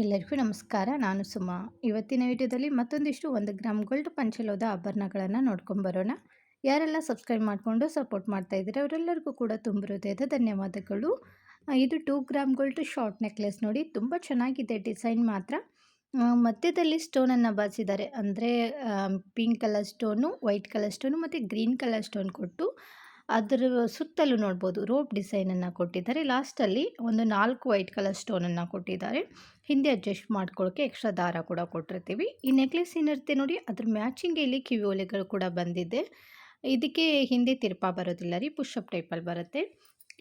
ಎಲ್ಲರಿಗೂ ನಮಸ್ಕಾರ. ನಾನು ಸುಮಾ. ಇವತ್ತಿನ ವಿಡಿಯೋದಲ್ಲಿ ಮತ್ತೊಂದಿಷ್ಟು ಒಂದು ಗ್ರಾಮ್ ಗೋಲ್ಡ್ ಪಂಚಲೋದ ಆಭರಣಗಳನ್ನು ನೋಡ್ಕೊಂಬರೋಣ ಯಾರೆಲ್ಲ ಸಬ್ಸ್ಕ್ರೈಬ್ ಮಾಡಿಕೊಂಡು ಸಪೋರ್ಟ್ ಮಾಡ್ತಾ ಇದ್ದೀರಾ, ಅವರೆಲ್ಲರಿಗೂ ಕೂಡ ತುಂಬ ಹೃದಯದ ಧನ್ಯವಾದಗಳು. ಇದು two gram gold short necklace ನೋಡಿ ತುಂಬ ಚೆನ್ನಾಗಿದೆ ಡಿಸೈನ್ ಮಾತ್ರ. ಮಧ್ಯದಲ್ಲಿ ಸ್ಟೋನನ್ನು ಬಳಸಿದ್ದಾರೆ ಅಂದರೆ pink colour stone white colour stone ಮತ್ತು ಗ್ರೀನ್ ಕಲರ್ ಸ್ಟೋನ್ ಕೊಟ್ಟು ಅದರ ಸುತ್ತಲೂ ನೋಡ್ಬೋದು. ರೋಪ್ ಡಿಸೈನನ್ನು ಕೊಟ್ಟಿದ್ದಾರೆ. ಲಾಸ್ಟಲ್ಲಿ ಒಂದು ನಾಲ್ಕು ವೈಟ್ ಕಲರ್ ಸ್ಟೋನನ್ನು ಕೊಟ್ಟಿದ್ದಾರೆ. ಹಿಂದೆ ಅಡ್ಜಸ್ಟ್ ಮಾಡ್ಕೊಳ್ಳೋಕ್ಕೆ ಎಕ್ಸ್ಟ್ರಾ ದಾರ ಕೂಡ ಕೊಟ್ಟಿರ್ತೀವಿ. ಈ ನೆಕ್ಲೆಸ್ ಏನಿರುತ್ತೆ ನೋಡಿ, ಅದ್ರ ಮ್ಯಾಚಿಂಗ್ ಇಲ್ಲಿ ಕಿವಿ ಓಲೆಗಳು ಕೂಡ ಬಂದಿದೆ. ಇದಕ್ಕೆ ಹಿಂದೆ ತಿರ್ಪಾ ಬರೋದಿಲ್ಲ ರೀ ಪುಷಪ್ ಟೈಪಲ್ಲಿ ಬರುತ್ತೆ.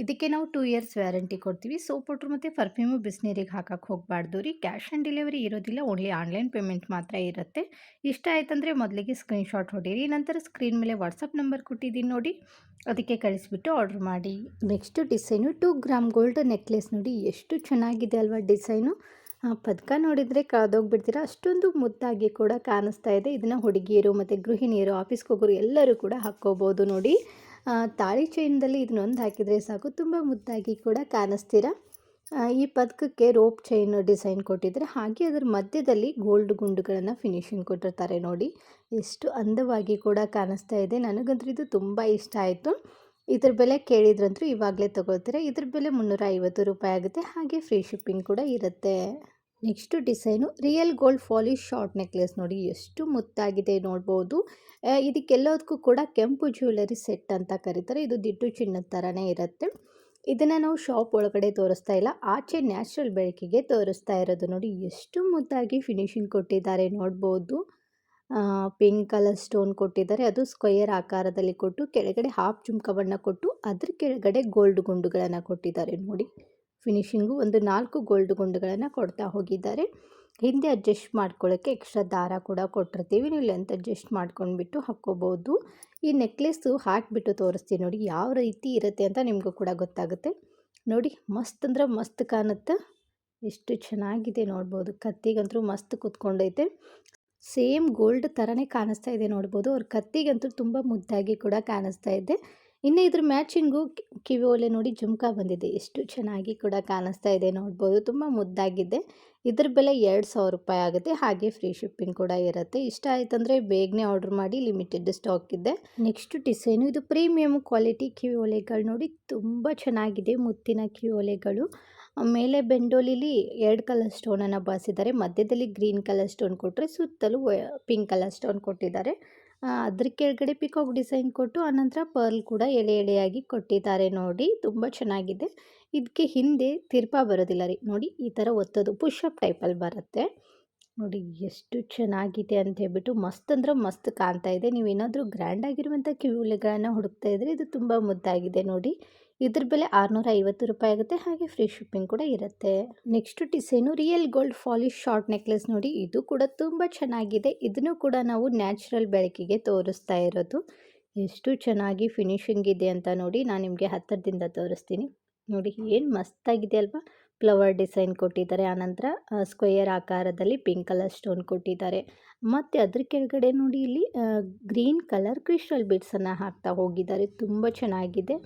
ಇದಕ್ಕೆ ನಾವು ಟೂ ಇಯರ್ಸ್ ವ್ಯಾರಂಟಿ ಕೊಡ್ತೀವಿ. ಸೋಪ್ ಪೌಡ್ರ್ ಮತ್ತು ಪರ್ಫ್ಯೂಮು ಬಿಸಿನೀರಿಗೆ ಹಾಕಕ್ಕೆ ಹೋಗಬಾರ್ದು ರೀ. ಕ್ಯಾಶ್ ಆನ್ ಡೆಲಿವರಿ ಇರೋದಿಲ್ಲ ಓನ್ಲಿ ಆನ್ಲೈನ್ ಪೇಮೆಂಟ್ ಮಾತ್ರ ಇರುತ್ತೆ. ಇಷ್ಟ ಆಯ್ತಂದರೆ ಮೊದಲಿಗೆ ಸ್ಕ್ರೀನ್ಶಾಟ್ ಹೊಡೀರಿ. ನಂತರ ಸ್ಕ್ರೀನ್ ಮೇಲೆ ವಾಟ್ಸಪ್ ನಂಬರ್ ಕೊಟ್ಟಿದ್ದೀನಿ ನೋಡಿ, ಅದಕ್ಕೆ ಕಳಿಸ್ಬಿಟ್ಟು ಆರ್ಡ್ರ್ ಮಾಡಿ. Next design two gram gold necklace ನೋಡಿ, ಎಷ್ಟು ಚೆನ್ನಾಗಿದೆ ಅಲ್ವಾ ಡಿಸೈನು ಪದಕ ನೋಡಿದರೆ ಕಳೆದೋಗ್ಬಿಡ್ತೀರ? ಅಷ್ಟೊಂದು ಮುದ್ದಾಗಿ ಕೂಡ ಕಾಣಿಸ್ತಾ ಇದೆ. ಇದನ್ನು ಹುಡುಗಿಯರು ಮತ್ತು ಗೃಹಿಣಿಯರು, ಆಫೀಸ್ಗೆ ಹೋಗೋರು ಎಲ್ಲರೂ ಕೂಡ ಹಾಕ್ಕೋಬೋದು ನೋಡಿ. ತಾಳಿ ಚೈನ್ದಲ್ಲಿ ಇದನ್ನೊಂದು ಹಾಕಿದರೆ ಸಾಕು. ತುಂಬ ಮುದ್ದಾಗಿ ಕೂಡ ಕಾಣಿಸ್ತೀರ. ಈ ಪದಕಕ್ಕೆ ರೋಪ್ ಚೈನ್ ಡಿಸೈನ್ ಕೊಟ್ಟಿದ್ದಾರೆ ಹಾಗೆ ಅದರ ಮಧ್ಯದಲ್ಲಿ ಗೋಲ್ಡ್ ಗುಂಡುಗಳನ್ನು ಫಿನಿಶಿಂಗ್ ಕೊಟ್ಟಿರ್ತಾರೆ ನೋಡಿ. ಎಷ್ಟು ಅಂದವಾಗಿ ಕೂಡ ಕಾಣಿಸ್ತಾ ಇದೆ. ನನಗಂತೂ ಇದು ತುಂಬ ಇಷ್ಟ ಆಯಿತು. ಇದ್ರ ಬೆಲೆ ಕೇಳಿದ್ರಂತೂ ಇವಾಗಲೇ ತಗೊಳ್ತಾರೆ. ಇದ್ರ ಬೆಲೆ ಮುನ್ನೂರ ಐವತ್ತು ರೂಪಾಯಿ ಆಗುತ್ತೆ. ಹಾಗೆ ಫ್ರೀ ಶಿಪ್ಪಿಂಗ್ ಕೂಡ ಇರುತ್ತೆ. Next design real gold polish short necklace ನೋಡಿ ಎಷ್ಟು ಮುತ್ತಾಗಿದೆ ನೋಡ್ಬೋದು. ಇದಕ್ಕೆಲ್ಲೋದಕ್ಕೂ ಕೂಡ ಕೆಂಪು ಜ್ಯುವೆಲರಿ ಸೆಟ್ ಅಂತ ಕರೀತಾರೆ. ಇದು ದಿಟ್ಟು ಚಿನ್ನದ ಥರನೇ ಇರುತ್ತೆ. ಇದನ್ನು ನಾವು ಶಾಪ್ ಒಳಗಡೆ ತೋರಿಸ್ತಾ ಇಲ್ಲ. ಆಚೆ ನ್ಯಾಚುರಲ್ ಬೆಳಕಿಗೆ ತೋರಿಸ್ತಾ ಇರೋದು ನೋಡಿ ಎಷ್ಟು ಮುದ್ದಾಗಿ ಫಿನಿಶಿಂಗ್ ಕೊಟ್ಟಿದ್ದಾರೆ ನೋಡ್ಬೋದು. ಪಿಂಕ್ ಕಲರ್ ಸ್ಟೋನ್ ಕೊಟ್ಟಿದ್ದಾರೆ. ಅದು ಸ್ಕ್ವೇರ್ ಆಕಾರದಲ್ಲಿ ಕೊಟ್ಟು, ಕೆಳಗಡೆ ಹಾಫ್ ಜುಮ್ಕವನ್ನು ಕೊಟ್ಟು, ಅದ್ರ ಕೆಳಗಡೆ ಗೋಲ್ಡ್ ಗುಂಡುಗಳನ್ನು ಕೊಟ್ಟಿದ್ದಾರೆ. ನೋಡಿ ಫಿನಿಶಿಂಗು ಒಂದು ನಾಲ್ಕು ಗೋಲ್ಡ್ ಗುಂಡುಗಳನ್ನು ಕೊಡ್ತಾ ಹೋಗಿದ್ದಾರೆ. ಹಿಂದೆ ಅಡ್ಜಸ್ಟ್ ಮಾಡ್ಕೊಳ್ಳೋಕ್ಕೆ ಎಕ್ಸ್ಟ್ರಾ ದಾರ ಕೂಡ ಕೊಟ್ಟಿರ್ತೀವಿ. ನೀವು ಲೆಂತ್ ಅಡ್ಜಸ್ಟ್ ಮಾಡ್ಕೊಂಡ್ಬಿಟ್ಟು ಹಾಕ್ಕೋಬೋದು. ಈ ನೆಕ್ಲೆಸ್ಸು ಹಾಕಿಬಿಟ್ಟು ತೋರಿಸ್ತೀನಿ ನೋಡಿ, ಯಾವ ರೀತಿ ಇರುತ್ತೆ ಅಂತ ನಿಮಗೂ ಕೂಡ ಗೊತ್ತಾಗುತ್ತೆ. ನೋಡಿ, ಮಸ್ತ್ ಅಂದ್ರೆ ಮಸ್ತ್ ಕಾಣುತ್ತೆ? ಎಷ್ಟು ಚೆನ್ನಾಗಿದೆ ನೋಡ್ಬೋದು. ಕತ್ತಿಗಂತೂ ಮಸ್ತ್ ಕುತ್ಕೊಂಡೈತೆ. ಸೇಮ್ ಗೋಲ್ಡ್ ಥರನೇ ಕಾಣಿಸ್ತಾ ಇದೆ ನೋಡ್ಬೋದು. ಅವ್ರ ಕತ್ತಿಗಂತೂ ತುಂಬ ಮುದ್ದಾಗಿ ಕೂಡ ಕಾಣಿಸ್ತಾ ಇದೆ. ಇನ್ನು ಇದ್ರ ಮ್ಯಾಚಿಂಗು ಕಿವಿ ಓಲೆ ನೋಡಿ ಜುಮ್ಕಾ ಬಂದಿದೆ. ಎಷ್ಟು ಚೆನ್ನಾಗಿ ಕೂಡ ಕಾಣಿಸ್ತಾ ಇದೆ ನೋಡ್ಬೋದು. ತುಂಬ ಮುದ್ದಾಗಿದೆ. ಇದ್ರ ಬೆಲೆ ಎರಡು ಸಾವಿರ ರೂಪಾಯಿ ಆಗುತ್ತೆ. ಹಾಗೆ ಫ್ರೀ ಶಿಪ್ಪಿಂಗ್ ಕೂಡ ಇರುತ್ತೆ. ಇಷ್ಟ ಆಯ್ತಂದರೆ ಬೇಗನೆ ಆರ್ಡರ್ ಮಾಡಿ ಲಿಮಿಟೆಡ್ ಸ್ಟಾಕ್ ಇದೆ. ನೆಕ್ಸ್ಟ್ ಡಿಸೈನು, ಇದು ಪ್ರೀಮಿಯಮ್ ಕ್ವಾಲಿಟಿ ಕಿವಿ ಓಲೆಗಳು ನೋಡಿ ತುಂಬ ಚೆನ್ನಾಗಿದೆ. ಮುತ್ತಿನ ಕಿವಿ ಓಲೆಗಳು ಮೇಲೆ ಬೆಂಡೋಲಿಲಿ ಎರಡು ಕಲರ್ ಸ್ಟೋನನ್ನು ಬಾಸಿದ್ದಾರೆ ಮಧ್ಯದಲ್ಲಿ ಗ್ರೀನ್ ಕಲರ್ ಸ್ಟೋನ್ ಕೊಟ್ಟರೆ ಸುತ್ತಲೂ ಪಿಂಕ್ ಕಲರ್ ಸ್ಟೋನ್ ಕೊಟ್ಟಿದ್ದಾರೆ. ಅದ್ರ ಕೆಳಗಡೆ ಪಿಕಾಕ್ ಡಿಸೈನ್ ಕೊಟ್ಟು, ಆನಂತರ ಪರ್ಲ್ ಕೂಡ ಎಳೆ ಎಳೆಯಾಗಿ ಕೊಟ್ಟಿದ್ದಾರೆ ನೋಡಿ. ತುಂಬ ಚೆನ್ನಾಗಿದೆ. ಇದಕ್ಕೆ ಹಿಂದೆ ತಿರ್ಪಾ ಬರೋದಿಲ್ಲ ರೀ. ನೋಡಿ, ಈ ಥರ ಒತ್ತೋದು ಪುಷಪ್ ಟೈಪಲ್ಲಿ ಬರುತ್ತೆ. ನೋಡಿ ಎಷ್ಟು ಚೆನ್ನಾಗಿದೆ ಅಂತ ಹೇಳ್ಬಿಟ್ಟು ಮಸ್ತ್ ಅಂದ್ರೆ ಮಸ್ತ್ ಕಾಣ್ತಾ ಇದೆ. ನೀವು ಏನಾದರೂ ಗ್ರ್ಯಾಂಡ್ ಆಗಿರುವಂಥ ಕಿವಿಲೆಗಳನ್ನು ಹುಡುಕ್ತಾ ಇದ್ರೆ ಇದು ತುಂಬ ಮುದ್ದಾಗಿದೆ ನೋಡಿ. ಇದ್ರ ಬೆಲೆ ಆರುನೂರ ಐವತ್ತು ರೂಪಾಯಿ ಆಗುತ್ತೆ. ಹಾಗೆ ಫ್ರೀ ಶಿಪ್ಪಿಂಗ್ ಕೂಡ ಇರುತ್ತೆ. Next design real gold polish short necklace ನೋಡಿ. ಇದು ಕೂಡ ತುಂಬ ಚೆನ್ನಾಗಿದೆ. ಇದನ್ನು ಕೂಡ ನಾವು ನ್ಯಾಚುರಲ್ ಬೆಳಕಿಗೆ ತೋರಿಸ್ತಾ ಇರೋದು. ಎಷ್ಟು ಚೆನ್ನಾಗಿ ಫಿನಿಶಿಂಗ್ ಇದೆ ಅಂತ ನೋಡಿ. ನಾನು ನಿಮಗೆ ಹತ್ತಿರದಿಂದ ತೋರಿಸ್ತೀನಿ. ನೋಡಿ, ಏನು ಮಸ್ತಾಗಿದೆ ಅಲ್ವಾ? ಫ್ಲವರ್ ಡಿಸೈನ್ ಕೊಟ್ಟಿದ್ದಾರೆ. ಆನಂತರ ಸ್ಕ್ವೇರ್ ಆಕಾರದಲ್ಲಿ ಪಿಂಕ್ ಕಲರ್ ಸ್ಟೋನ್ ಕೊಟ್ಟಿದ್ದಾರೆ. ಮತ್ತು ಅದ್ರ ಕೆಳಗಡೆ ನೋಡಿ, ಇಲ್ಲಿ ಗ್ರೀನ್ ಕಲರ್ ಕ್ರಿಸ್ಟಲ್ ಬಿಡ್ಸನ್ನು ಹಾಕ್ತಾ ಹೋಗಿದ್ದಾರೆ. ತುಂಬ ಚೆನ್ನಾಗಿದೆ.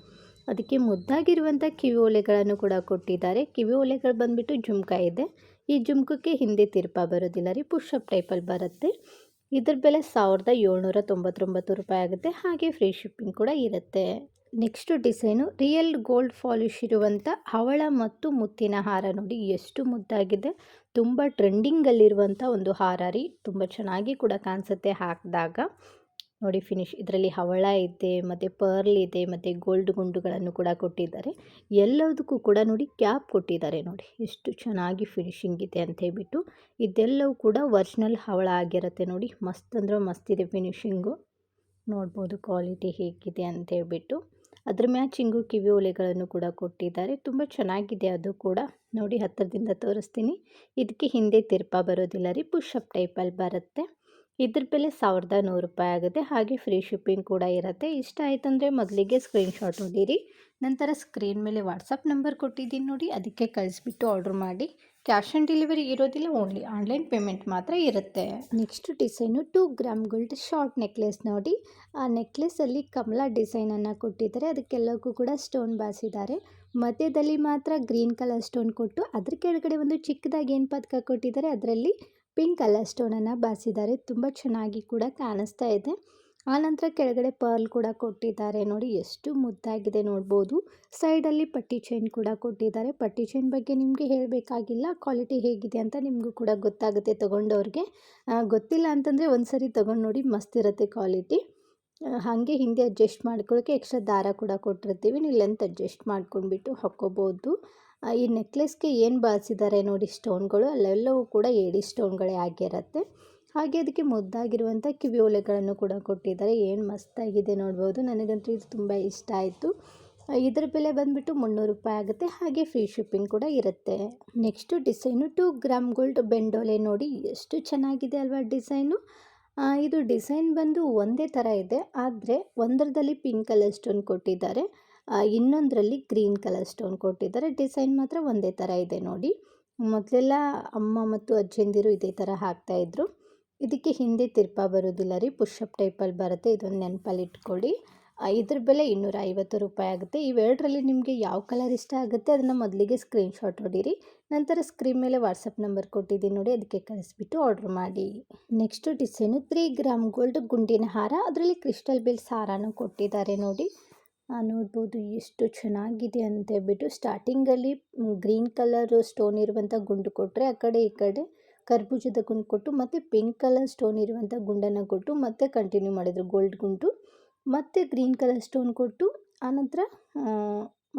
ಅದಕ್ಕೆ ಮುದ್ದಾಗಿರುವಂಥ ಕಿವಿ ಓಲೆಗಳನ್ನು ಕೂಡ ಕೊಟ್ಟಿದ್ದಾರೆ. ಕಿವಿ ಓಲೆಗಳು ಬಂದುಬಿಟ್ಟು ಜುಮ್ಕ ಇದೆ. ಈ ಜುಮ್ಕಕ್ಕೆ ಹಿಂದೆ ತಿರ್ಪಾ ಬರೋದಿಲ್ಲ ರೀ. ಪುಷಪ್ ಟೈಪಲ್ಲಿ ಬರುತ್ತೆ. ಇದ್ರ ಬೆಲೆ ಸಾವಿರದ ಏಳ್ನೂರ ತೊಂಬತ್ತೊಂಬತ್ತು ರೂಪಾಯಿ ಆಗುತ್ತೆ. ಹಾಗೆ ಫ್ರೀ ಶಿಪ್ಪಿಂಗ್ ಕೂಡ ಇರುತ್ತೆ. Next design real gold polish ಇರುವಂಥ ಹವಳ ಮತ್ತು ಮುತ್ತಿನ ಹಾರ ನೋಡಿ ಎಷ್ಟು ಮುದ್ದಾಗಿದೆ. ತುಂಬ ಟ್ರೆಂಡಿಂಗಲ್ಲಿರುವಂಥ ಒಂದು ಹಾರ ರೀ. ತುಂಬ ಚೆನ್ನಾಗಿ ಕೂಡ ಕಾಣಿಸುತ್ತೆ ಹಾಕಿದಾಗ. ನೋಡಿ ಫಿನಿಶ್ ಇದರಲ್ಲಿ ಹವಳ ಇದೆ, ಮತ್ತು ಪರ್ಲ್ ಇದೆ, ಮತ್ತು ಗೋಲ್ಡ್ ಗುಂಡುಗಳನ್ನು ಕೂಡ ಕೊಟ್ಟಿದ್ದಾರೆ. ಎಲ್ಲದಕ್ಕೂ ಕೂಡ ನೋಡಿ ಕ್ಯಾಪ್ ಕೊಟ್ಟಿದ್ದಾರೆ ನೋಡಿ. ಎಷ್ಟು ಚೆನ್ನಾಗಿ ಫಿನಿಶಿಂಗ್ ಇದೆ ಅಂತ ಹೇಳ್ಬಿಟ್ಟು ಇದೆಲ್ಲವೂ ಕೂಡ ಒರ್ಜಿನಲ್ ಹವಳ ಆಗಿರುತ್ತೆ ನೋಡಿ. ಮಸ್ತ್ ಅಂದ್ರೆ ಮಸ್ತ್ ಇದೆ ಫಿನಿಶಿಂಗು. ನೋಡ್ಬೋದು ಕ್ವಾಲಿಟಿ ಹೇಗಿದೆ ಅಂತ ಹೇಳ್ಬಿಟ್ಟು. ಅದ್ರ ಮ್ಯಾಚಿಂಗು ಕಿವಿ ಓಲೆಗಳನ್ನು ಕೂಡ ಕೊಟ್ಟಿದ್ದಾರೆ. ತುಂಬ ಚೆನ್ನಾಗಿದೆ ಅದು ಕೂಡ. ನೋಡಿ ಹತ್ತಿರದಿಂದ ತೋರಿಸ್ತೀನಿ. ಇದಕ್ಕೆ ಹಿಂದೆ ತಿರ್ಪ ಬರೋದಿಲ್ಲ ರೀ. ಪುಷಪ್ ಟೈಪಲ್ಲಿ ಬರುತ್ತೆ. ಇದ್ರ ಬೆಲೆ ಸಾವಿರದ ನೂರು ರೂಪಾಯಿ ಆಗುತ್ತೆ. ಹಾಗೆ ಫ್ರೀ ಶಿಪ್ಪಿಂಗ್ ಕೂಡ ಇರುತ್ತೆ. ಇಷ್ಟ ಆಯ್ತಂದರೆ ಮೊದಲಿಗೆ ಸ್ಕ್ರೀನ್ಶಾಟ್ ಹೊಡೀರಿ. ನಂತರ ಸ್ಕ್ರೀನ್ ಮೇಲೆ ವಾಟ್ಸಪ್ ನಂಬರ್ ಕೊಟ್ಟಿದ್ದೀನಿ ನೋಡಿ. ಅದಕ್ಕೆ ಕಳಿಸ್ಬಿಟ್ಟು ಆರ್ಡ್ರ್ ಮಾಡಿ. ಕ್ಯಾಶ್ ಆನ್ ಡೆಲಿವರಿ ಇರೋದಿಲ್ಲ ಓನ್ಲಿ ಆನ್ಲೈನ್ ಪೇಮೆಂಟ್ ಮಾತ್ರ ಇರುತ್ತೆ. Next design two gram gold short necklace ನೋಡಿ. ಆ ನೆಕ್ಲೆಸಲ್ಲಿ ಕಮಲ ಡಿಸೈನನ್ನು ಕೊಟ್ಟಿದ್ದಾರೆ. ಅದಕ್ಕೆಲ್ಲಕ್ಕೂ ಕೂಡ ಸ್ಟೋನ್ ಬಾಸಿದ್ದಾರೆ ಮಧ್ಯದಲ್ಲಿ ಮಾತ್ರ ಗ್ರೀನ್ ಕಲರ್ ಸ್ಟೋನ್ ಕೊಟ್ಟು, ಅದ್ರ ಕೆಳಗಡೆ ಒಂದು ಚಿಕ್ಕದಾಗಿ ಏನು ಪದಕ ಕೊಟ್ಟಿದ್ದಾರೆ. ಅದರಲ್ಲಿ ಪಿಂಕ್ ಕಲರ್ ಸ್ಟೋನನ್ನು ಬಾಸಿದ್ದಾರೆ ತುಂಬ ಚೆನ್ನಾಗಿ ಕೂಡ ಕಾಣಿಸ್ತಾ ಇದೆ. ಆನಂತರ ಕೆಳಗಡೆ ಪರ್ಲ್ ಕೂಡ ಕೊಟ್ಟಿದ್ದಾರೆ. ನೋಡಿ, ಎಷ್ಟು ಮುದ್ದಾಗಿದೆ ನೋಡ್ಬೋದು. ಸೈಡಲ್ಲಿ ಪಟ್ಟಿ ಚೈನ್ ಕೂಡ ಕೊಟ್ಟಿದ್ದಾರೆ. ಪಟ್ಟಿ ಚೈನ್ ಬಗ್ಗೆ ನಿಮಗೆ ಹೇಳಬೇಕಾಗಿಲ್ಲ. ಕ್ವಾಲಿಟಿ ಹೇಗಿದೆ ಅಂತ ನಿಮಗೂ ಕೂಡ ಗೊತ್ತಾಗುತ್ತೆ ತೊಗೊಂಡವ್ರಿಗೆ. ಗೊತ್ತಿಲ್ಲ ಅಂತಂದರೆ ಒಂದು ಸರಿ ತೊಗೊಂಡು ನೋಡಿ, ಮಸ್ತ್ ಇರುತ್ತೆ ಕ್ವಾಲಿಟಿ. ಹಾಗೆ ಹಿಂದೆ ಅಡ್ಜಸ್ಟ್ ಮಾಡ್ಕೊಳ್ಳೋಕ್ಕೆ ಎಕ್ಸ್ಟ್ರಾ ದಾರ ಕೂಡ ಕೊಟ್ಟಿರ್ತೀವಿ. ನೀವು ಲೆಂತ್ ಅಡ್ಜಸ್ಟ್ ಮಾಡ್ಕೊಂಡ್ಬಿಟ್ಟು ಹಾಕ್ಕೋಬೋದು. ಈ ನೆಕ್ಲೆಸ್ಗೆ ಏನು ಬಳಸಿದ್ದಾರೆ ನೋಡಿ, ಸ್ಟೋನ್ಗಳು ಅಲ್ಲೆಲ್ಲವೂ ಕೂಡ ಏಡಿ ಸ್ಟೋನ್ಗಳೇ ಆಗಿರುತ್ತೆ. ಹಾಗೆ ಅದಕ್ಕೆ ಮುದ್ದಾಗಿರುವಂಥ ಕಿವಿ ಓಲೆಗಳನ್ನು ಕೂಡ ಕೊಟ್ಟಿದ್ದಾರೆ. ಏನು ಮಸ್ತಾಗಿದೆ ನೋಡ್ಬೋದು. ನನಗಂತೂ ಇದು ತುಂಬ ಇಷ್ಟ ಆಯಿತು. ಇದರ ಬೆಲೆ ಬಂದುಬಿಟ್ಟು ಮುನ್ನೂರು ರೂಪಾಯಿ ಆಗುತ್ತೆ. ಹಾಗೆ ಫ್ರೀ ಶಿಪ್ಪಿಂಗ್ ಕೂಡ ಇರುತ್ತೆ. Next design two gram gold ಬೆಂಡೋಲೆ ನೋಡಿ, ಎಷ್ಟು ಚೆನ್ನಾಗಿದೆ ಅಲ್ವಾ ಡಿಸೈನು. ಇದು ಡಿಸೈನ್ ಬಂದು ಒಂದೇ ಥರ ಇದೆ. ಆದರೆ ಒಂದರದಲ್ಲಿ ಪಿಂಕ್ ಕಲರ್ ಸ್ಟೋನ್ ಕೊಟ್ಟಿದ್ದಾರೆ. ಇನ್ನೊಂದರಲ್ಲಿ ಗ್ರೀನ್ ಕಲರ್ ಸ್ಟೋನ್ ಕೊಟ್ಟಿದ್ದಾರೆ. ಡಿಸೈನ್ ಮಾತ್ರ ಒಂದೇ ಥರ ಇದೆ ನೋಡಿ. ಮೊದಲೆಲ್ಲ ಅಮ್ಮ ಮತ್ತು ಅಜ್ಜಂದಿರು ಇದೇ ಥರ ಹಾಕ್ತಾಯಿದ್ರು ಇದಕ್ಕೆ ಹಿಂದೆ ತಿರ್ಪ ಬರೋದಿಲ್ಲ ರೀ. ಪುಷಪ್ ಟೈಪಲ್ಲಿ ಬರುತ್ತೆ. ಇದೊಂದು ನೆನಪಲ್ಲಿ ಇಟ್ಕೊಳ್ಳಿ. ಇದ್ರ ಬೆಲೆ ಇನ್ನೂರ ಐವತ್ತು ರೂಪಾಯಿ ಆಗುತ್ತೆ. ಇವೆರಡರಲ್ಲಿ ನಿಮಗೆ ಯಾವ ಕಲರ್ ಇಷ್ಟ ಆಗುತ್ತೆ ಅದನ್ನು ಮೊದಲಿಗೆ ಸ್ಕ್ರೀನ್ಶಾಟ್ ಹೊಡೀರಿ ನಂತರ ಸ್ಕ್ರೀನ್ ಮೇಲೆ ವಾಟ್ಸಪ್ ನಂಬರ್ ಕೊಟ್ಟಿದ್ದೀನಿ ನೋಡಿ ಅದಕ್ಕೆ ಕಳಿಸ್ಬಿಟ್ಟು ಆರ್ಡ್ರ್ ಮಾಡಿ. Next design three gram gold ಗುಂಡಿನ ಹಾರ. ಅದರಲ್ಲಿ ಕ್ರಿಸ್ಟಲ್ ಬಿಲ್ಸ್ ಹಾರನೂ ಕೊಟ್ಟಿದ್ದಾರೆ ನೋಡಿ. ನೋಡ್ಬೋದು ಎಷ್ಟು ಚೆನ್ನಾಗಿದೆ ಅಂತ ಹೇಳ್ಬಿಟ್ಟು ಸ್ಟಾರ್ಟಿಂಗಲ್ಲಿ ಗ್ರೀನ್ ಕಲರ್ ಸ್ಟೋನ್ ಇರುವಂಥ ಗುಂಡು ಕೊಟ್ಟರೆ ಆ ಕಡೆ ಈ ಕಡೆ ಕರ್ಬೂಜದ ಗುಂಡು ಕೊಟ್ಟು ಮತ್ತು ಪಿಂಕ್ ಕಲರ್ ಸ್ಟೋನ್ ಇರುವಂಥ ಗುಂಡನ್ನು ಕೊಟ್ಟು ಮತ್ತೆ ಕಂಟಿನ್ಯೂ ಮಾಡಿದರು ಗೋಲ್ಡ್ ಗುಂಡು. ಮತ್ತು ಗ್ರೀನ್ ಕಲರ್ ಸ್ಟೋನ್ ಕೊಟ್ಟು ಆನಂತರ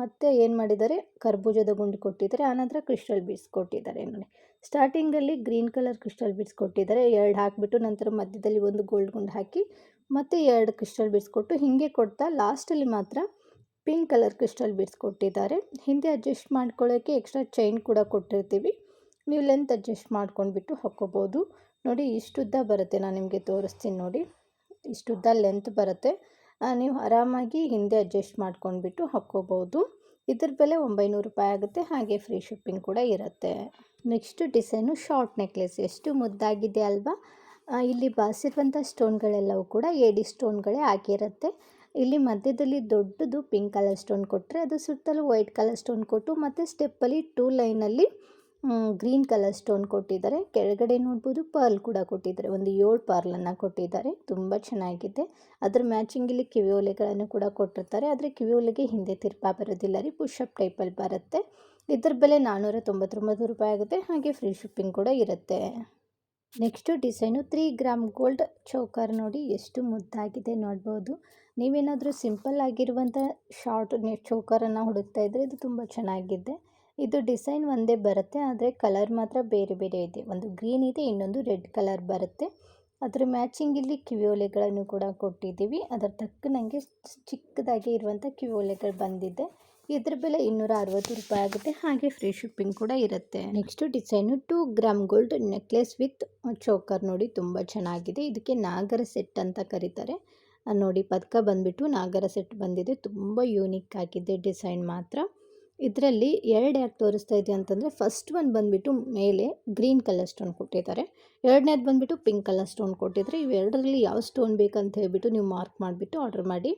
ಮತ್ತೆ ಏನು ಮಾಡಿದ್ದಾರೆ? ಕರ್ಬೂಜದ ಗುಂಡು ಕೊಟ್ಟಿದ್ದಾರೆ. ಆನಂತರ ಕ್ರಿಸ್ಟಲ್ ಬೀಡ್ಸ್ ಕೊಟ್ಟಿದ್ದಾರೆ ನೋಡಿ. ಸ್ಟಾರ್ಟಿಂಗಲ್ಲಿ ಗ್ರೀನ್ ಕಲರ್ ಕ್ರಿಸ್ಟಲ್ ಬೀಡ್ಸ್ ಕೊಟ್ಟಿದ್ದಾರೆ. ಎರಡು ಹಾಕಿಬಿಟ್ಟು ನಂತರ ಮಧ್ಯದಲ್ಲಿ ಒಂದು ಗೋಲ್ಡ್ ಗುಂಡು ಹಾಕಿ ಮತ್ತು ಎರಡು ಕ್ರಿಸ್ಟಲ್ ಬೀಡ್ಸ್ ಕೊಟ್ಟು ಹೀಗೆ ಕೊಡ್ತಾ ಲಾಸ್ಟಲ್ಲಿ ಮಾತ್ರ ಪಿಂಕ್ ಕಲರ್ ಕ್ರಿಸ್ಟಲ್ ಬೀಡ್ಸ್ ಕೊಟ್ಟಿದ್ದಾರೆ. ಹಿಂದೆ ಅಡ್ಜಸ್ಟ್ ಮಾಡ್ಕೊಳ್ಳೋಕ್ಕೆ ಎಕ್ಸ್ಟ್ರಾ ಚೈನ್ ಕೂಡ ಕೊಟ್ಟಿರ್ತೀವಿ. ನೀವು ಲೆಂತ್ ಅಡ್ಜಸ್ಟ್ ಮಾಡ್ಕೊಂಡ್ಬಿಟ್ಟು ಹಾಕ್ಕೋಬೋದು. ನೋಡಿ, ಇಷ್ಟುದ್ದ ಬರುತ್ತೆ. ನಾನು ನಿಮಗೆ ತೋರಿಸ್ತೀನಿ ನೋಡಿ. ಇಷ್ಟುದ್ದ ಲೆಂತ್ ಬರುತ್ತೆ. ನೀವು ಆರಾಮಾಗಿ ಹಿಂದೆ ಅಡ್ಜಸ್ಟ್ ಮಾಡ್ಕೊಂಡ್ಬಿಟ್ಟು ಹಾಕ್ಕೋಬೋದು. ಇದ್ರ ಬೆಲೆ ಒಂಬೈನೂರು ರೂಪಾಯಿ ಆಗುತ್ತೆ. ಹಾಗೆ ಫ್ರೀ ಶಿಪ್ಪಿಂಗ್ ಕೂಡ ಇರುತ್ತೆ. Next design short necklace. ಎಷ್ಟು ಮುದ್ದಾಗಿದೆ ಅಲ್ವಾ? ಇಲ್ಲಿ ಬಾಸಿರುವಂಥ ಸ್ಟೋನ್ಗಳೆಲ್ಲವೂ ಕೂಡ ಏಡಿ ಸ್ಟೋನ್ಗಳೇ ಆಗಿರುತ್ತೆ. ಇಲ್ಲಿ ಮಧ್ಯದಲ್ಲಿ ದೊಡ್ಡದು ಪಿಂಕ್ ಕಲರ್ ಸ್ಟೋನ್ ಕೊಟ್ಟರೆ ಅದು ಸುತ್ತಲೂ ವೈಟ್ ಕಲರ್ ಸ್ಟೋನ್ ಕೊಟ್ಟು, ಮತ್ತು ಸ್ಟೆಪ್ಪಲ್ಲಿ ಟೂ ಲೈನಲ್ಲಿ ಗ್ರೀನ್ ಕಲರ್ ಸ್ಟೋನ್ ಕೊಟ್ಟಿದ್ದಾರೆ. ಕೆಳಗಡೆ ನೋಡ್ಬೋದು ಪರ್ಲ್ ಕೂಡ ಕೊಟ್ಟಿದ್ದಾರೆ. ಒಂದು ಏಳು ಪರ್ಲನ್ನು ಕೊಟ್ಟಿದ್ದಾರೆ. ತುಂಬ ಚೆನ್ನಾಗಿದೆ. ಅದರ ಮ್ಯಾಚಿಂಗ್ ಇಲ್ಲಿ ಕಿವಿ ಓಲೆಗಳನ್ನು ಕೂಡ ಕೊಟ್ಟಿರ್ತಾರೆ. ಆದರೆ ಕಿವಿ ಓಲೆಗೆ ಹಿಂದೆ ತಿರ್ಪ ಬರೋದಿಲ್ಲ ರೀ ಪುಷಪ್ ಟೈಪಲ್ಲಿ ಬರುತ್ತೆ. ಇದ್ರ ಬೆಲೆ ನಾನ್ನೂರ ತೊಂಬತ್ತೊಂಬತ್ತು ರೂಪಾಯಿ ಆಗುತ್ತೆ. ಹಾಗೆ ಫ್ರೀ ಶಿಪ್ಪಿಂಗ್ ಕೂಡ ಇರುತ್ತೆ. Next design three gram gold choker ನೋಡಿ ಎಷ್ಟು ಮುದ್ದಾಗಿದೆ ನೋಡ್ಬೋದು. ನೀವೇನಾದರೂ ಸಿಂಪಲ್ ಆಗಿರುವಂಥ ಶಾರ್ಟ್ ಚೌಕರನ್ನು ಹುಡುಕ್ತಾ ಇದ್ದರೆ ಇದು ತುಂಬ ಚೆನ್ನಾಗಿದೆ. ಇದು ಡಿಸೈನ್ ಒಂದೇ ಬರುತ್ತೆ, ಆದರೆ ಕಲರ್ ಮಾತ್ರ ಬೇರೆ ಬೇರೆ ಇದೆ. ಒಂದು ಗ್ರೀನ್ ಇದೆ, ಇನ್ನೊಂದು ರೆಡ್ ಕಲರ್ ಬರುತ್ತೆ. ಅದರ ಮ್ಯಾಚಿಂಗ್ ಇಲ್ಲಿ ಕಿವಿಯೋಲೆಗಳನ್ನು ಕೂಡ ಕೊಟ್ಟಿದ್ದೀವಿ. ಅದರ ತಕ್ಕನಂಗೆ ಚಿಕ್ಕದಾಗಿ ಇರುವಂಥ ಕಿವಿಯೋಲೆಗಳು ಬಂದಿದೆ. ಇದ್ರ ಬೆಲೆ ಇನ್ನೂರ ಅರವತ್ತು ರೂಪಾಯಿ ಆಗುತ್ತೆ. ಹಾಗೆ ಫ್ರೀ ಶಿಪ್ಪಿಂಗ್ ಕೂಡ ಇರುತ್ತೆ. Next design two gram gold necklace with choker ನೋಡಿ ತುಂಬ ಚೆನ್ನಾಗಿದೆ. ಇದಕ್ಕೆ ನಾಗರ ಸೆಟ್ ಅಂತ ಕರೀತಾರೆ. ನೋಡಿ ಪದಕ ಬಂದ್ಬಿಟ್ಟು ನಾಗರ ಸೆಟ್ ಬಂದಿದೆ. ತುಂಬ ಯೂನಿಕ್ ಆಗಿದೆ ಡಿಸೈನ್ ಮಾತ್ರ. ಇದರಲ್ಲಿ ಎರಡು ಯಾಕೆ ತೋರಿಸ್ತಾ ಇದೆ ಅಂತಂದರೆ ಫಸ್ಟ್ ಒಂದು ಬಂದುಬಿಟ್ಟು ಮೇಲೆ ಗ್ರೀನ್ ಕಲರ್ ಸ್ಟೋನ್ ಕೊಟ್ಟಿದ್ದಾರೆ. ಎರಡನೇದು ಬಂದುಬಿಟ್ಟು ಪಿಂಕ್ ಕಲರ್ ಸ್ಟೋನ್ ಕೊಟ್ಟಿದ್ದಾರೆ. ಇವೆರಡರಲ್ಲಿ ಯಾವ ಸ್ಟೋನ್ ಬೇಕಂತ ಹೇಳ್ಬಿಟ್ಟು ನೀವು ಮಾರ್ಕ್ ಮಾಡಿಬಿಟ್ಟು ಆರ್ಡರ್ ಮಾಡಿ.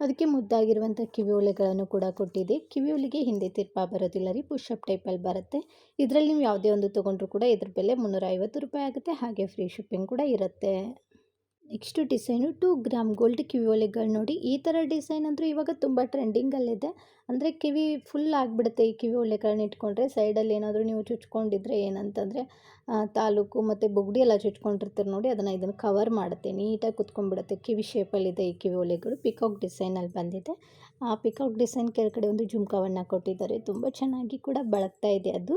ಅದಕ್ಕೆ ಮುದ್ದಾಗಿರುವಂಥ ಕಿವಿ ಓಲೆಗಳನ್ನು ಕೂಡ ಕೊಟ್ಟಿದೆ. ಕಿವಿ ಓಲೆಗೆ ಹಿಂದೆ ತಿರ್ಪ ಬರೋದಿಲ್ಲ ರೀ ಪುಷಪ್ ಟೈಪಲ್ಲಿ ಬರುತ್ತೆ. ಇದರಲ್ಲಿ ನೀವು ಯಾವುದೇ ಒಂದು ತೊಗೊಂಡ್ರು ಕೂಡ ಇದ್ರ ಬೆಲೆ ಮುನ್ನೂರ ಐವತ್ತು ರೂಪಾಯಿ ಆಗುತ್ತೆ. ಹಾಗೆ ಫ್ರೀ ಶಿಪ್ಪಿಂಗ್ ಕೂಡ ಇರುತ್ತೆ. Next design two gram gold ಕಿವಿ ಒಲೆಗಳು ನೋಡಿ. ಈ ಥರ ಡಿಸೈನ್ ಅಂದರೆ ಇವಾಗ ತುಂಬ ಟ್ರೆಂಡಿಂಗಲ್ಲಿದೆ. ಅಂದರೆ ಕಿವಿ ಫುಲ್ ಆಗಿಬಿಡುತ್ತೆ ಈ ಕಿವಿ ಒಲೆಗಳನ್ನ ಇಟ್ಕೊಂಡ್ರೆ. ಸೈಡಲ್ಲಿ ಏನಾದರೂ ನೀವು ಚುಚ್ಕೊಂಡಿದ್ರೆ ಏನಂತಂದರೆ ತಾಲೂಕು ಮತ್ತು ಬುಗ್ಡಿ ಎಲ್ಲ ಚುಚ್ಕೊಂಡಿರ್ತೀರಿ ನೋಡಿ, ಅದನ್ನು ಇದನ್ನು ಕವರ್ ಮಾಡುತ್ತೆ. ನೀಟಾಗಿ ಕುತ್ಕೊಂಡ್ಬಿಡುತ್ತೆ. ಕಿವಿ ಶೇಪಲ್ಲಿದೆ ಈ ಕಿವಿ ಒಲೆಗಳು. ಪಿಕಾಕ್ ಡಿಸೈನಲ್ಲಿ ಬಂದಿದೆ. ಆ ಪಿಕಾಕ್ ಡಿಸೈನ್ ಕೆಳಗಡೆ ಒಂದು ಜುಮ್ಕವನ್ನು ಕೊಟ್ಟಿದ್ದಾರೆ. ತುಂಬ ಚೆನ್ನಾಗಿ ಕೂಡ ಬಳಗ್ತಾ ಇದೆ ಅದು.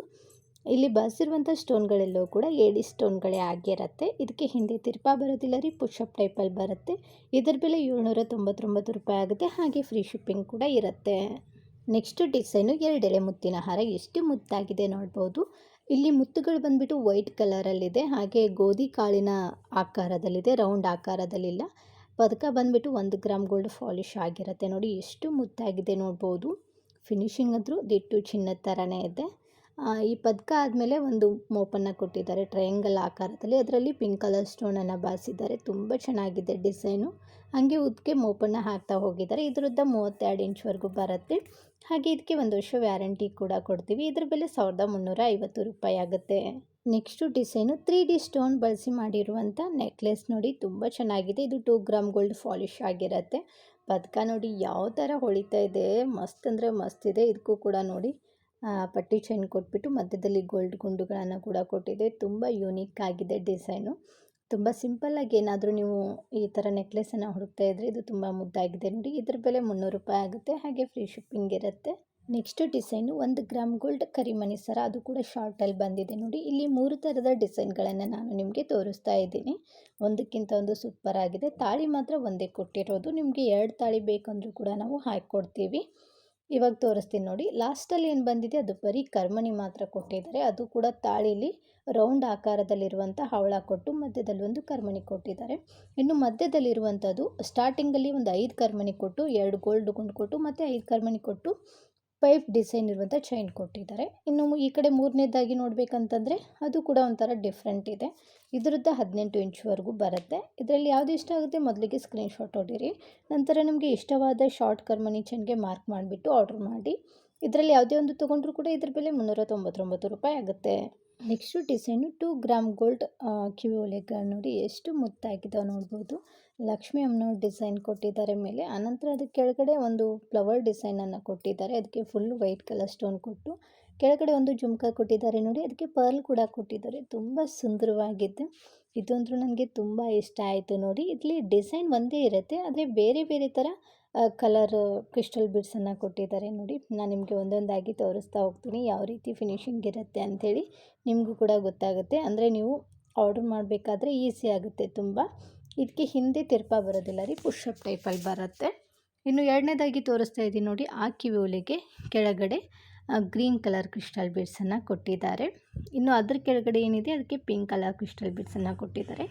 ಇಲ್ಲಿ ಬಳಸಿರುವಂಥ ಸ್ಟೋನ್ಗಳೆಲ್ಲವೂ ಕೂಡ ಏಡಿ ಸ್ಟೋನ್ಗಳೇ ಆಗಿರುತ್ತೆ. ಇದಕ್ಕೆ ಹಿಂದೆ ತಿರ್ಪಾ ಬರೋದಿಲ್ಲ ರೀ ಪುಷಪ್ ಟೈಪಲ್ಲಿ ಬರುತ್ತೆ. ಇದರ ಬೆಲೆ ಏಳ್ನೂರ ತೊಂಬತ್ತೊಂಬತ್ತು ರೂಪಾಯಿ ಆಗುತ್ತೆ. ಹಾಗೆ ಫ್ರೀ ಶಿಪ್ಪಿಂಗ್ ಕೂಡ ಇರುತ್ತೆ. ನೆಕ್ಸ್ಟ್ ಡಿಸೈನು ಎರಡೆಲೆ ಮುತ್ತಿನ ಹಾರ. ಎಷ್ಟು ಮುತ್ತಾಗಿದೆ ನೋಡ್ಬೋದು. ಇಲ್ಲಿ ಮುತ್ತುಗಳು ಬಂದ್ಬಿಟ್ಟು ವೈಟ್ ಕಲರಲ್ಲಿದೆ. ಹಾಗೆ ಗೋಧಿ ಕಾಳಿನ ಆಕಾರದಲ್ಲಿದೆ, ರೌಂಡ್ ಆಕಾರದಲ್ಲಿಲ್ಲ. ಪದಕ ಬಂದ್ಬಿಟ್ಟು ಒಂದು ಗ್ರಾಮ್ ಗೋಲ್ಡ್ ಫಾಲಿಶ್ ಆಗಿರುತ್ತೆ ನೋಡಿ. ಎಷ್ಟು ಮುತ್ತಾಗಿದೆ ನೋಡ್ಬೋದು. ಫಿನಿಶಿಂಗ್ ಅಂದರೂ ದಿಟ್ಟು ಚಿನ್ನದ ಥರನೇ ಇದೆ. ಈ ಪದಕ ಆದಮೇಲೆ ಒಂದು ಮೋಪನ್ನು ಕೊಟ್ಟಿದ್ದಾರೆ. ಟ್ರಯಾಂಗಲ್ ಆಕಾರದಲ್ಲಿ. ಅದರಲ್ಲಿ ಪಿಂಕ್ ಕಲರ್ ಸ್ಟೋನನ್ನು ಬಾಸಿದ್ದಾರೆ ತುಂಬ ಚೆನ್ನಾಗಿದೆ ಡಿಸೈನು. ಹಾಗೆ ಉದ್ದಕ್ಕೆ ಮೋಪನ್ನು ಹಾಕ್ತಾ ಹೋಗಿದ್ದಾರೆ. ಇದರದ್ದು ಮೂವತ್ತೆರಡು ಇಂಚ್ವರೆಗೂ ಬರುತ್ತೆ. ಹಾಗೆ ಇದಕ್ಕೆ ಒಂದು ವರ್ಷ ವ್ಯಾರಂಟಿ ಕೂಡ ಕೊಡ್ತೀವಿ. ಇದ್ರ ಬೆಲೆ ಸಾವಿರದ ಮುನ್ನೂರ ಐವತ್ತು ರೂಪಾಯಿ ಆಗುತ್ತೆ. Next design three D stone ಬಳಸಿ ಮಾಡಿರುವಂಥ ನೆಕ್ಲೆಸ್ ನೋಡಿ ತುಂಬ ಚೆನ್ನಾಗಿದೆ. ಇದು ಟೂ ಗ್ರಾಮ್ ಗೋಲ್ಡ್ ಫಾಲಿಶ್ ಆಗಿರುತ್ತೆ. ಪದಕ ನೋಡಿ ಯಾವ ಥರ ಹೊಳಿತಾ ಇದೆ. ಮಸ್ತ್ ಅಂದರೆ ಮಸ್ತ್ ಇದೆ. ಇದಕ್ಕೂ ಕೂಡ ನೋಡಿ. ಪಟ್ಟಿ ಚೈನ್ ಕೊಟ್ಬಿಟ್ಟು ಮಧ್ಯದಲ್ಲಿ ಗೋಲ್ಡ್ ಗುಂಡುಗಳನ್ನು ಕೂಡ ಕೊಟ್ಟಿದೆ. ತುಂಬ ಯೂನಿಕ್ ಆಗಿದೆ ಡಿಸೈನು ತುಂಬ ಸಿಂಪಲ್ಲಾಗಿ ಏನಾದರೂ ನೀವು ಈ ಥರ ನೆಕ್ಲೆಸನ್ನು ಹುಡುಕ್ತಾ ಇದ್ದರೆ ಇದು ತುಂಬ ಮುದ್ದಾಗಿದೆ ನೋಡಿ. ಇದ್ರ ಬೆಲೆ ಮುನ್ನೂರು ರೂಪಾಯಿ ಆಗುತ್ತೆ. ಹಾಗೆ ಫ್ರೀ ಶಿಪ್ಪಿಂಗ್ ಇರುತ್ತೆ. ನೆಕ್ಸ್ಟ್ ಡಿಸೈನು ಒಂದು ಗ್ರಾಮ್ ಗೋಲ್ಡ್ ಕರಿಮಣಿ ಸರ. ಅದು ಕೂಡ ಶಾರ್ಟಲ್ಲಿ ಬಂದಿದೆ ನೋಡಿ. ಇಲ್ಲಿ ಮೂರು ಥರದ ಡಿಸೈನ್ಗಳನ್ನು ನಾನು ನಿಮಗೆ ತೋರಿಸ್ತಾ ಇದ್ದೀನಿ. ಒಂದಕ್ಕಿಂತ ಒಂದು ಸೂಪರ್ ಆಗಿದೆ. ತಾಳಿ ಮಾತ್ರ ಒಂದೇ ಕೊಟ್ಟಿರೋದು. ನಿಮಗೆ ಎರಡು ತಾಳಿ ಬೇಕಂದರೂ ಕೂಡ ನಾವು ಹಾಕಿಕೊಡ್ತೀವಿ. ಇವಾಗ ತೋರಿಸ್ತೀನಿ ನೋಡಿ. ಲಾಸ್ಟಲ್ಲಿ ಏನು ಬಂದಿದೆ, ಅದು ಬರೀ ಕರ್ಮಣಿ ಮಾತ್ರ ಕೊಟ್ಟಿದ್ದಾರೆ. ಅದು ಕೂಡ ತಾಳಿಲಿ ರೌಂಡ್ ಆಕಾರದಲ್ಲಿರುವಂಥ ಹವಳ ಕೊಟ್ಟು ಮಧ್ಯದಲ್ಲಿ ಒಂದು ಕರ್ಮಣಿ ಕೊಟ್ಟಿದ್ದಾರೆ. ಇನ್ನು ಮಧ್ಯದಲ್ಲಿರುವಂಥದ್ದು ಸ್ಟಾರ್ಟಿಂಗಲ್ಲಿ ಒಂದು ಐದು ಕರ್ಮಣಿ ಕೊಟ್ಟು, ಎರಡು ಗೋಲ್ಡ್ ಗುಂಡು ಕೊಟ್ಟು, ಮತ್ತು ಐದು ಕರ್ಮಣಿ ಕೊಟ್ಟು ಪೈಪ್ ಡಿಸೈನ್ ಇರುವಂಥ ಚೈನ್ ಕೊಟ್ಟಿದ್ದಾರೆ. ಇನ್ನು ಈ ಕಡೆ ಮೂರನೇದಾಗಿ ನೋಡಬೇಕಂತಂದರೆ ಅದು ಕೂಡ ಒಂಥರ ಡಿಫ್ರೆಂಟ್ ಇದೆ. ಇದರದ್ದು ಹದಿನೆಂಟು ಇಂಚ್ವರೆಗೂ ಬರುತ್ತೆ. ಇದರಲ್ಲಿ ಯಾವುದು ಇಷ್ಟ ಆಗುತ್ತೆ ಮೊದಲಿಗೆ ಸ್ಕ್ರೀನ್ಶಾಟ್ ಹೊಡಿರಿ. ನಂತರ ನಿಮಗೆ ಇಷ್ಟವಾದ ಶಾರ್ಟ್ ಕರ್ಮನಿ ಚೈನ್ಗೆ ಮಾರ್ಕ್ ಮಾಡಿಬಿಟ್ಟು ಆರ್ಡ್ರ್ ಮಾಡಿ. ಇದರಲ್ಲಿ ಯಾವುದೇ ಒಂದು ತೊಗೊಂಡ್ರೂ ಕೂಡ ಇದ್ರ ಬೆಲೆ ಮುನ್ನೂರ ತೊಂಬತ್ತೊಂಬತ್ತು ರೂಪಾಯಿ ಆಗುತ್ತೆ. Next design two gram gold ಕಿವಿ ಒಲೆಗಳು ನೋಡಿ ಎಷ್ಟು ಮುತ್ತಾಗಿದ್ದಾವೆ ನೋಡ್ಬೋದು. ಲಕ್ಷ್ಮಿ ಅಮ್ಮನವ್ರ ಡಿಸೈನ್ ಕೊಟ್ಟಿದ್ದಾರೆ ಮೇಲೆ, ಆನಂತರ ಅದಕ್ಕೆ ಕೆಳಗಡೆ ಒಂದು ಫ್ಲವರ್ ಡಿಸೈನನ್ನು ಕೊಟ್ಟಿದ್ದಾರೆ. ಅದಕ್ಕೆ ಫುಲ್ ವೈಟ್ ಕಲರ್ ಸ್ಟೋನ್ ಕೊಟ್ಟು ಕೆಳಗಡೆ ಒಂದು ಜುಮ್ಕ ಕೊಟ್ಟಿದ್ದಾರೆ ನೋಡಿ, ಅದಕ್ಕೆ ಪರ್ಲ್ ಕೂಡ ಕೊಟ್ಟಿದ್ದಾರೆ. ತುಂಬ ಸುಂದರವಾಗಿದೆ. ಇದಂತೂ ನನಗೆ ತುಂಬ ಇಷ್ಟ ಆಯಿತು ನೋಡಿ. ಇಲ್ಲಿ ಡಿಸೈನ್ ಒಂದೇ ಇರುತ್ತೆ, ಆದರೆ ಬೇರೆ ಬೇರೆ ಥರ ಕಲರ್ ಕ್ರಿಸ್ಟಲ್ ಬಿಡ್ಸನ್ನು ಕೊಟ್ಟಿದ್ದಾರೆ ನೋಡಿ. ನಾನು ನಿಮಗೆ ಒಂದೊಂದಾಗಿ ತೋರಿಸ್ತಾ ಹೋಗ್ತೀನಿ ಯಾವ ರೀತಿ ಫಿನಿಶಿಂಗ್ ಇರುತ್ತೆ ಅಂಥೇಳಿ. ನಿಮಗೂ ಕೂಡ ಗೊತ್ತಾಗುತ್ತೆ. ಅಂದರೆ ನೀವು ಆರ್ಡ್ರ್ ಮಾಡಬೇಕಾದ್ರೆ ಈಸಿ ಆಗುತ್ತೆ ತುಂಬ. ಇದಕ್ಕೆ ಹಿಂದೆ ತಿರ್ಪ ಬರೋದಿಲ್ಲ ರೀ ಪುಷಪ್ ಟೈಪಲ್ಲಿ ಬರುತ್ತೆ. ಇನ್ನು ಎರಡನೇದಾಗಿ ತೋರಿಸ್ತಾ ಇದ್ದೀನಿ ನೋಡಿ, ಆ ಕಿವಿ ಕೆಳಗಡೆ. ಗ್ರೀನ್ ಕಲರ್ ಕ್ರಿಸ್ಟಲ್ ಬೀಡ್ಸನ್ನು ಕೊಟ್ಟಿದ್ದಾರೆ. ಇನ್ನು ಅದ್ರ ಕೆಳಗಡೆ ಏನಿದೆ, ಅದಕ್ಕೆ ಪಿಂಕ್ ಕಲರ್ ಕ್ರಿಸ್ಟಲ್ ಬೀಡ್ಸನ್ನು ಕೊಟ್ಟಿದ್ದಾರೆ.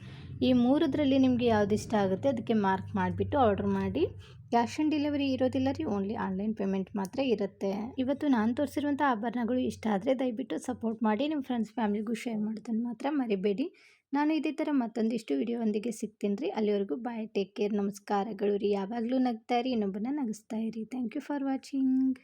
ಈ ಮೂರದ್ರಲ್ಲಿ ನಿಮಗೆ ಯಾವ್ದು ಇಷ್ಟ ಆಗುತ್ತೆ ಅದಕ್ಕೆ ಮಾರ್ಕ್ ಮಾಡಿಬಿಟ್ಟು ಆರ್ಡ್ರ್ ಮಾಡಿ. ಕ್ಯಾಶ್ ಆನ್ ಡೆಲಿವರಿ ಇರೋದಿಲ್ಲ ರೀ, ಓನ್ಲಿ ಆನ್ಲೈನ್ ಪೇಮೆಂಟ್ ಮಾತ್ರ ಇರುತ್ತೆ. ಇವತ್ತು ನಾನು ತೋರಿಸಿರುವಂಥ ಆಭರಣಗಳು ಇಷ್ಟ ಆದರೆ ದಯವಿಟ್ಟು ಸಪೋರ್ಟ್ ಮಾಡಿ, ನಿಮ್ಮ ಫ್ರೆಂಡ್ಸ್, ಫ್ಯಾಮಿಲಿಗೂ ಶೇರ್ ಮಾಡೋದನ್ನು ಮಾತ್ರ ಮರಿಬೇಡಿ. ನಾನು ಇದೇ ಥರ ಮತ್ತೊಂದಿಷ್ಟು ವಿಡಿಯೋವೊಂದಿಗೆ ಸಿಗ್ತೀನಿ ರೀ. ಅಲ್ಲಿವರೆಗೂ ಬಾಯ್, ಟೇಕ್ ಕೇರ್, ನಮಸ್ಕಾರಗಳು ರೀ. ಯಾವಾಗಲೂ ನಗ್ತಾ ಇರಿ ಇನ್ನೊಬ್ಬನ ನಗಿಸ್ತಾ ಇರಿ. Thank you for watching.